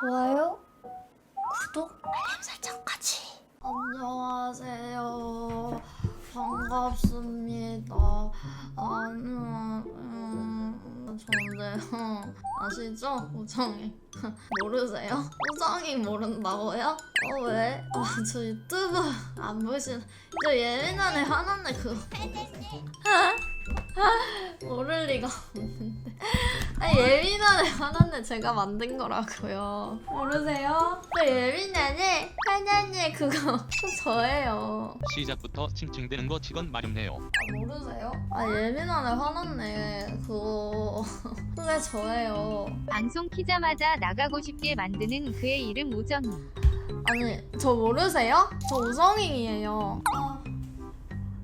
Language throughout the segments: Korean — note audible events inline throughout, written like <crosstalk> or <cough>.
좋아요, 구독, 알림 설정까지. 안녕하세요. 반갑습니다. 나는 음, 저인데요. 아시죠? 우정이. 모르세요? 우정이 모른다고요? 어 왜? 아, 저 유튜브 안 보신 저 예민한 애 화났네 그거. <laughs> 모를 리가 없는데. 아 예민한 애 화났네 제가 만든 거라고요. 모르세요? 그 예민하네 화났네 그거 <laughs> 저예요. 시작부터 칭칭대는 거 직원 마렵네요. 아 모르세요? 아 예민한 애 화났네 그거 <laughs> 그게 저예요. 방송 키자마자 나가고 싶게 만드는 그의 이름 우정이. 아니 저 모르세요? 저 우정잉이에요. 아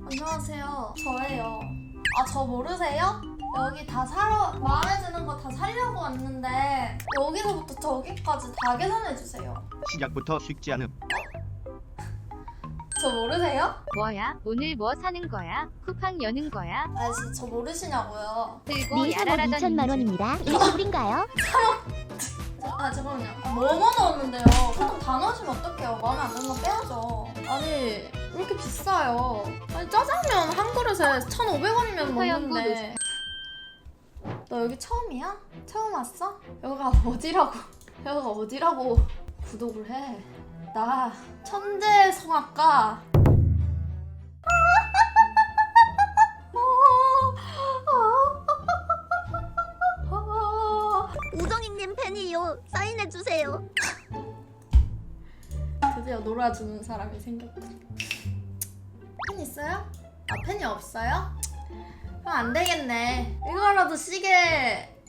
안녕하세요. 저예요. 아 저 모르세요? 여기 다 사러 마음에 드는 거 다 사려고 왔는데 여기서부터 저기까지 다 계산해 주세요. 시작부터 쉽지 않음. 저 모르세요? 뭐야? 오늘 뭐 사는 거야? 쿠팡 여는 거야? 아 진짜 저 모르시냐고요. 들고 네, 3억 야라라던 2천만 원입니다. 일시불인가요? <laughs> 아 잠깐만요. 뭐뭐 넣었는데요? 보통 다 넣으시면 어떡해요? 마음에 안 드는 거 빼야죠. 아니 왜 이렇게 비싸요? 아니 짜장면 한 그릇에 1,500원이면 허연고 먹는데. 너 여기 처음이야? 처음 왔어? 여기가 어디라고? <laughs> 여기가 어디라고 구독을 해? 나 천재 성악가. 사인해 주세요. 드디어 놀아주는 사람이 생겼다. 팬 있어요? 아 팬이 없어요? 그럼 안 되겠네. 이거라도 시계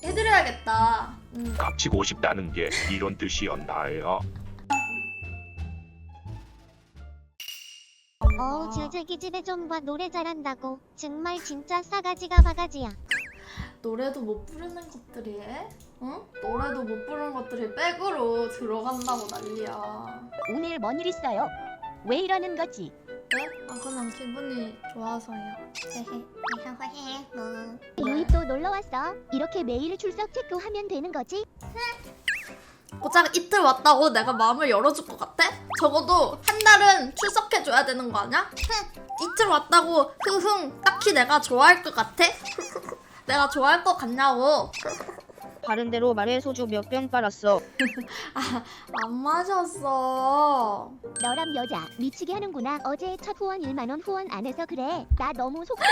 해드려야겠다. 음. 깝치고 싶다는 게 이런 뜻이었나요? 어우 질질기 집에 좀 봐 노래 잘한다고. 정말 진짜 싸가지가 바가지야. 노래도 못 부르는 것들이 해? 응? 노래도 못 부르는 것들이 백으로 들어간다고 난리야. 오늘 뭔 일 있어요? 왜 이러는 거지? 네? 아 그냥 기분이 좋아서요. 유입도 놀러 왔어. 이렇게 매일 출석 체크하면 되는 거지? 고작 이틀 왔다고 내가 마음을 열어줄 것 같아? 적어도 한 달은 출석해줘야 되는 거 아니야? 흥, 이틀 왔다고 흐흥 딱히 내가 좋아할 것 같아? <laughs> 내가 좋아할 것 같냐고 바른 대로 말해 소주 몇 병 빨았어. <laughs> 안 마셨어 너랑 여자 미치게 하는구나. 어제 첫 후원 1만 원 후원 안 해서 그래. 나 너무 속상해.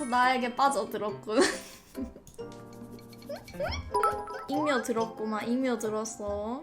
<laughs> 나에게 빠져들었군 익며 들었구만 익며 들었어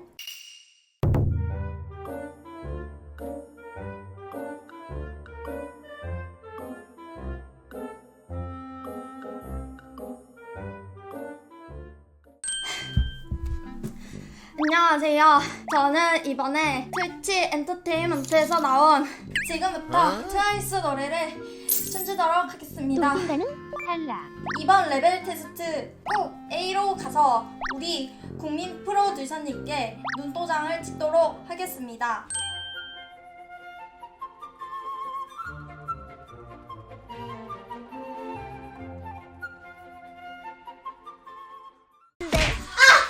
안녕하세요. 저는 이번에 트위치 엔터테인먼트에서 나온 지금부터 트와이스 노래를 춤추도록 하겠습니다. 누군가는 탈락. 이번 레벨 테스트 꼭 A로 가서 우리 국민 프로듀서님께 눈도장을 찍도록 하겠습니다.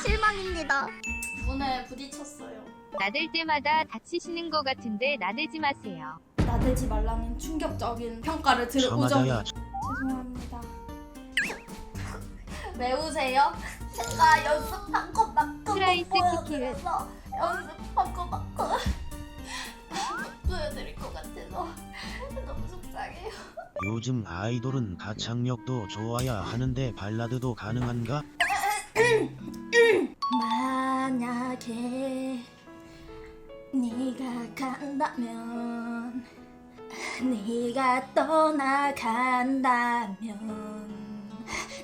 실망입니다. 문에 부딪혔어요. 나댈 때마다 다치시는 거 같은데 나대지 마세요. 나대지 말라는 충격적인 평가를 들은 우정이 참아줘야 죄송합니다. <laughs> 왜 우세요? 제가 연습한 것만큼 트라이스 못 보여드려서 연습한 것만큼 못 <laughs> 보여드릴 것 같아서 <laughs> 너무 속상해요. 요즘 아이돌은 가창력도 좋아야 하는데 발라드도 가능한가? 만약에 네가 간다면 네가 떠나간다면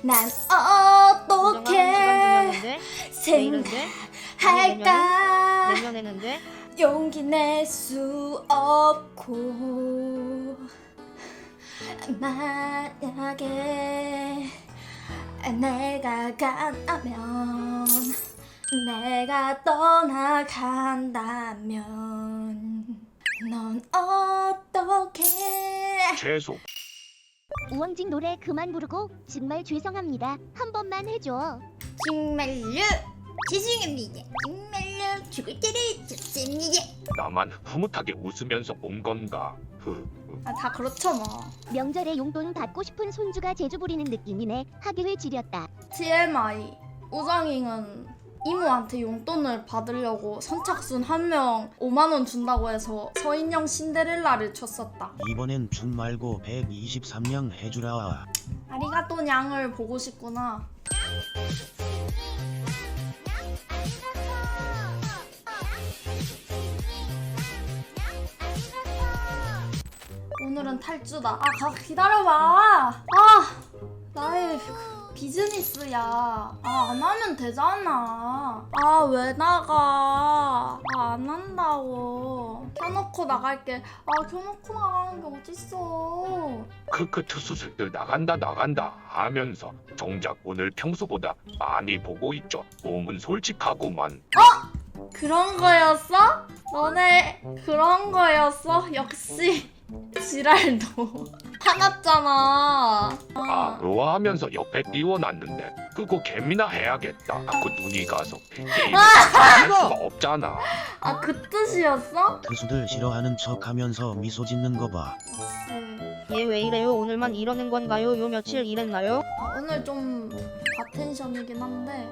난 어떻게 내년인데? 생각할까 내년에는데? 용기 낼 수 없고 만약에 내가 간다면 내가 떠나간다면 넌 어떻게 최소 우원진 노래 그만 부르고 정말 죄송합니다. 한 번만 해줘. 정말로 죄송합니다. 정말로 죽을 때를 줬습니다. 나만 흐뭇하게 웃으면서 온 건가? 흐. 아, 다 그렇죠 뭐. 명절에 용돈 받고 싶은 손주가 제주 부리는 느낌이네. 하기회 지렸다. TMI 우정잉은 이모한테 용돈을 받으려고 선착순 한 명 5만 원 준다고 해서 서인영 신데렐라를 쳤었다. 이번엔 준 말고 123냥 해주라. 아리가또 냥을 보고 싶구나. 오늘은 탈주다. 아, 가, 기다려봐. 아, 나의 그 비즈니스야. 아, 안 하면 되잖아. 아, 왜 나가? 아, 안 한다고. 켜놓고 나갈게. 아, 켜놓고 나가는 게 어딨어. 크크 투수색들 나간다 나간다 하면서 정작 오늘 평소보다 많이 보고 있죠. 몸은 솔직하구만. 그런 거였어? 너네 그런 거였어? 역시 지랄도 화났잖아. 아 의아하면서 옆에 띄워놨는데 그거 개미나 해야겠다. 그 눈이 가서 게임 할 수가 <laughs> 없잖아. 아 그 뜻이었어? 투수들 싫어하는 척하면서 미소 짓는 거 봐. 역시. 얘왜 이래요? 오늘만 이러는 건가요? 요 며칠 일했나요? 아, 오늘 좀 바텐션이긴 한데.